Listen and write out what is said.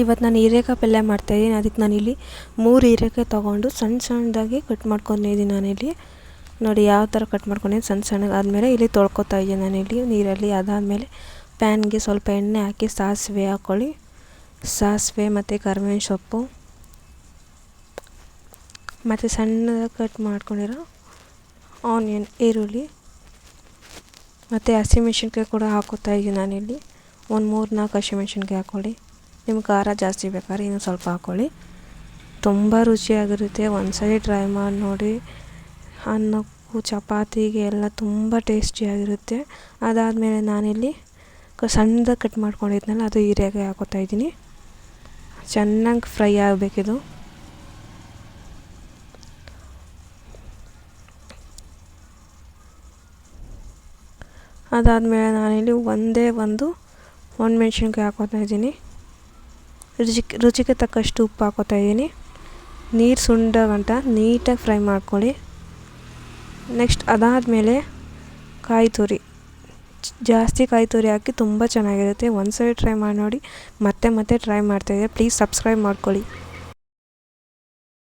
ಇವತ್ತು ನಾನು ಹೀರೆಕಾಯಿ ಪಲ್ಯ ಮಾಡ್ತಾಯಿದ್ದೀನಿ ಅದಕ್ಕೆ ನಾನಿಲ್ಲಿ ಮೂರು ಹೀರೆಕಾಯಿ ತೊಗೊಂಡು ಸಣ್ಣ ಸಣ್ಣದಾಗಿ ಕಟ್ ಮಾಡ್ಕೊಂಡಿದ್ದೀನಿ ನಾನಿಲ್ಲಿ ನೋಡಿ ಯಾವ ಥರ ಕಟ್ ಮಾಡ್ಕೊಂಡಿದ್ದೀನಿ ಸಣ್ಣ ಸಣ್ಣಗೆ ಆದಮೇಲೆ ಇಲ್ಲಿ ತೊಳ್ಕೊತಾ ಇದ್ದೀನಿ ನಾನಿಲ್ಲಿ ನೀರಲ್ಲಿ ಅದಾದಮೇಲೆ ಪ್ಯಾನ್ಗೆ ಸ್ವಲ್ಪ ಎಣ್ಣೆ ಹಾಕಿ ಸಾಸಿವೆ ಹಾಕ್ಕೊಳ್ಳಿ ಸಾಸಿವೆ ಮತ್ತು ಕರಿಬೇವಿನ ಸೊಪ್ಪು. ಮತ್ತು ಸಣ್ಣದಾಗಿ ಕಟ್ ಮಾಡ್ಕೊಂಡಿರೋ ಆನಿಯನ್ ಈರುಳ್ಳಿ. ಮತ್ತು ಹಸಿಮೆಣ್ಸಿನ್ಕಾಯಿ ಕೂಡ ಹಾಕೋತಾ ಇದ್ದೀನಿ ನಾನಿಲ್ಲಿ ಒಂದು ಮೂರು ನಾಲ್ಕು ಹಸಿಮೆಣ್ಸಿನ್ಕಾಯಿ ಹಾಕ್ಕೊಳ್ಳಿ ನಿಮ್ಗೆ ಖಾರ ಜಾಸ್ತಿ ಬೇಕಾದ್ರೆ ಇನ್ನೂ ಸ್ವಲ್ಪ ಹಾಕ್ಕೊಳ್ಳಿ ತುಂಬ ರುಚಿಯಾಗಿರುತ್ತೆ. ಒಂದ್ಸರಿ ಟ್ರೈ ಮಾಡಿ ನೋಡಿ. ಅನ್ನಕ್ಕೂ ಚಪಾತಿಗೆ ಎಲ್ಲ ತುಂಬ ಟೇಸ್ಟಿಯಾಗಿರುತ್ತೆ. ಅದಾದಮೇಲೆ ನಾನಿಲ್ಲಿ ಸಣ್ಣದಾಗಿ ಕಟ್ ಮಾಡ್ಕೊಂಡಿದ್ನಲ್ಲ, ಅದು ಹೀರೆಕಾಯಿ ಹಾಕೋತಾ ಇದ್ದೀನಿ. ಚೆನ್ನಾಗಿ ಫ್ರೈ ಆಗಬೇಕಿದು. ಅದಾದಮೇಲೆ ನಾನಿಲ್ಲಿ ಒಂದೇ ಒಂದು ಒಣಮೆಣ್ಸಿನ್ಕಾಯಿ ಹಾಕೋತಾ ಇದ್ದೀನಿ. ರುಚಿಗೆ ರುಚಿಗೆ ತಕ್ಕಷ್ಟು ಉಪ್ಪು ಹಾಕೋತಾ ಇದ್ದೀನಿ. ನೀರು ಸುಂಡ ನೀಟಾಗಿ ಫ್ರೈ ಮಾಡ್ಕೊಳ್ಳಿ. ನೆಕ್ಸ್ಟ್ ಅದಾದಮೇಲೆ ಕಾಯಿ ತುರಿ. ಜಾಸ್ತಿ ಕಾಯಿ ತುರಿ ಹಾಕಿ ತುಂಬ ಚೆನ್ನಾಗಿರುತ್ತೆ. ಒಂದು ಸರಿ ಟ್ರೈ ಮಾಡಿ ನೋಡಿ. ಮತ್ತೆ ಮತ್ತೆ ಟ್ರೈ ಮಾಡ್ತಾಯಿದ್ದೆ ಪ್ಲೀಸ್ ಸಬ್ಸ್ಕ್ರೈಬ್ ಮಾಡ್ಕೊಳ್ಳಿ.